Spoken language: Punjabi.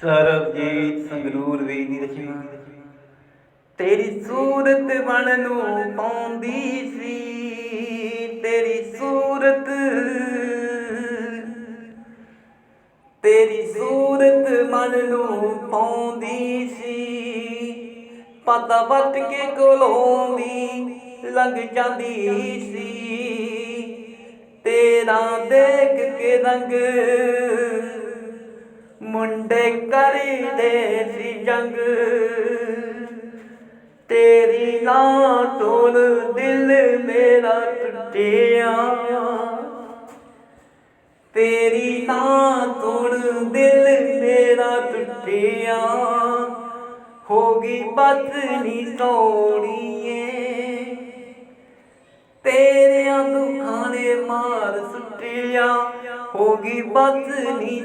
ਸਰਬਜੀਤ ਸੰਗਰੂਰ ਵੇ ਦੀ ਰਚਨਾ ਤੇਰੀ ਸੂਰਤ ਬਣ ਨੂੰ ਪਾਉਂਦੀ ਸੀ, ਤੇਰੀ ਸੂਰਤ ਤੇਰੀ ਸੂਰਤ ਮਨ ਨੂੰ ਪਾਉਂਦੀ ਸੀ, ਪਤਾ ਵੱਟ ਕੇ ਕੋਲੋਂ ਦੀ ਲੰਘ ਜਾਂਦੀ ਸੀ, ਤੇਰਾ ਦੇਖ ਕੇ ਰੰਗ ਮੁੰਡੇ ਕਰਦੇ ਸੀ ਜੰਗ। ਤੇਰੀ ਨਾ ਤੋੜ ਦਿਲ ਮੇਰਾ ਟੁੱਟਿਆ। ਤੇਰੀ ਨਾ ਤੋੜ ਦਿਲ ਮੇਰਾ ਟੁੱਟਿਆ। ਹੋ ਗਈ ਬਦਨੀ ਸੋਣੀਏ। ਤੇਰਿਆਂ ਦੁੱਖਾਂ ਨੇ ਮਾਰ ਸੁੱਟਿਆ। ਹੋ ਗਈ ਬਦਨੀ